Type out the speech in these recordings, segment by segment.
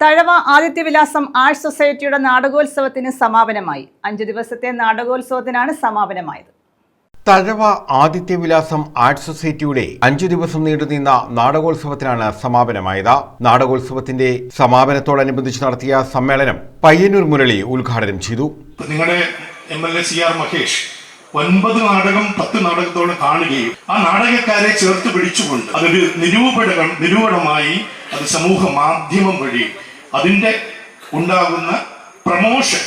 Thazhava Adityavilasam arts സൊസൈറ്റിയുടെ നാടകോത്സവത്തിന് സമാപനമായി. അഞ്ചു ദിവസത്തെ നാടകോത്സവത്തിനാണ് സമാപനമായത്. Thazhava Adityavilasam arts സൊസൈറ്റിയുടെ അഞ്ചു ദിവസം നീണ്ടുനിന്ന നാടകോത്സവത്തിനാണ് സമാപനമായത്. നാടകോത്സവത്തിന്റെ സമാപനത്തോടനുബന്ധിച്ച് നടത്തിയ സമ്മേളനം പയ്യന്നൂർ മുരളി ഉദ്ഘാടനം ചെയ്തു. നിങ്ങളുടെ M L A C R Mahesh ഒൻപത് നാടകം പത്ത് നാടകത്തോടെ കാണുകയും ആ നാടകക്കാരെ ചേർത്ത് പിടിച്ചുകൊണ്ട് അതൊരു നിരൂപണം നിരൂപണമായി അത് സമൂഹ മാധ്യമം വഴി അതിന്റെ ഉണ്ടാകുന്ന പ്രമോഷൻ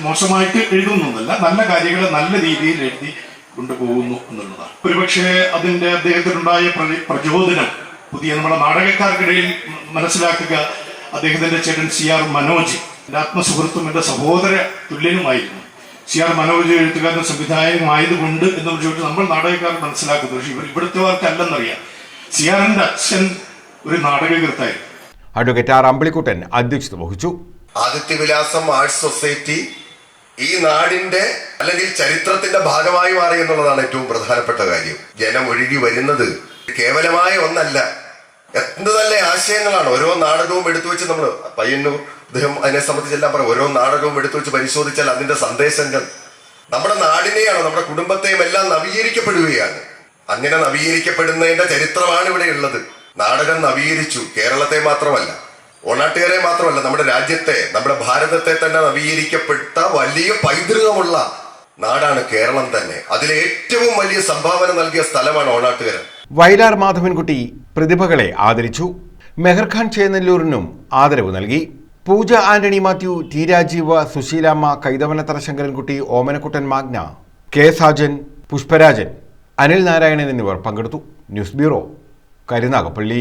മോശമായിട്ട് എഴുതുന്നതല്ല നല്ല കാര്യങ്ങൾ നല്ല രീതിയിൽ എഴുതി കൊണ്ടുപോകുന്നു എന്നുള്ളതാണ്. ഒരുപക്ഷെ അതിന്റെ അദ്ദേഹത്തിനുണ്ടായ പ്ര- പ്രചോദനം പുതിയ നമ്മുടെ നാടകക്കാർക്കിടയിൽ മനസ്സിലാക്കുക അദ്ദേഹത്തിന്റെ ചേട്ടൻ സി ആർ മനോജ് എന്റെ ആത്മസുഹൃത്തും എന്റെ സഹോദര തുല്യനുമായിരുന്നു. സി ആർ മനോജ് എഴുത്തുകാരൻ സംവിധായകമായതുകൊണ്ട് എന്ന് ചോദിച്ചു നമ്മൾ നാടകക്കാർ മനസ്സിലാക്കുന്നു. പക്ഷെ ഇവർ ഇവിടുത്തെ ഇവിടുത്തെവർക്കല്ലെന്നറിയാം സി ആറിന്റെ അച്ഛൻ ഒരു നാടകകൃത്തായിരുന്നു. അഡ്വക്കേറ്റ് ആർ അമ്പിളിക്കുട്ടൻ അധ്യക്ഷത വഹിച്ചു. ആദിത്യവിലാസം ആർട്സ് സൊസൈറ്റി ഈ നാടിന്റെ അല്ലെങ്കിൽ ചരിത്രത്തിന്റെ ഭാഗമായി മാറി എന്നുള്ളതാണ് ഏറ്റവും പ്രധാനപ്പെട്ട കാര്യം. ജനം ഒഴുകി വരുന്നത് കേവലമായ ഒന്നല്ല. എന്ത് നല്ല ആശയങ്ങളാണ് ഓരോ നാടകവും എടുത്തു വെച്ച് നമ്മൾ പയ്യന്നൂർ അദ്ദേഹം അതിനെ സംബന്ധിച്ചെല്ലാം പറയും ഓരോ നാടകവും എടുത്തു വെച്ച് പരിശോധിച്ചാൽ അതിന്റെ സന്ദേശങ്ങൾ. നമ്മുടെ നാടിനെയാണ് നമ്മുടെ കുടുംബത്തെയും എല്ലാം നവീകരിക്കപ്പെടുകയാണ്. അങ്ങനെ നവീകരിക്കപ്പെടുന്നതിന്റെ ചരിത്രമാണ് ഇവിടെ ഉള്ളത്. നാടകം നവീകരിച്ചു. കേരളത്തെ മാത്രമല്ല ഓണാട്ടുകാരെ മാത്രമല്ല നമ്മുടെ രാജ്യത്തെ നമ്മുടെ ഭാരതത്തെ തന്നെ നവീകരിക്കപ്പെട്ട വലിയ പൈതൃകമുള്ള നാടാണ് കേരളം തന്നെ. അതിൽ ഏറ്റവും വലിയ സംഭാവന നൽകിയ സ്ഥലമാണ് ഓണാട്ടുകര. വയലാർ മാധവൻകുട്ടി പ്രതിഭകളെ ആദരിച്ചു. മെഹർഖാൻ ചേന്നല്ലൂരിനും ആദരവ് നൽകി. പൂജ ആന്റണി മാത്യു ടി രാജീവ സുശീലാമ്മ കൈതവനത്തറ ശങ്കരൻകുട്ടി ഓമനക്കുട്ടൻ മാഗ്ന കെ സാജൻ പുഷ്പരാജൻ അനിൽ നാരായണൻ എന്നിവർ പങ്കെടുത്തു. News bureau. കരുനാഗപ്പള്ളി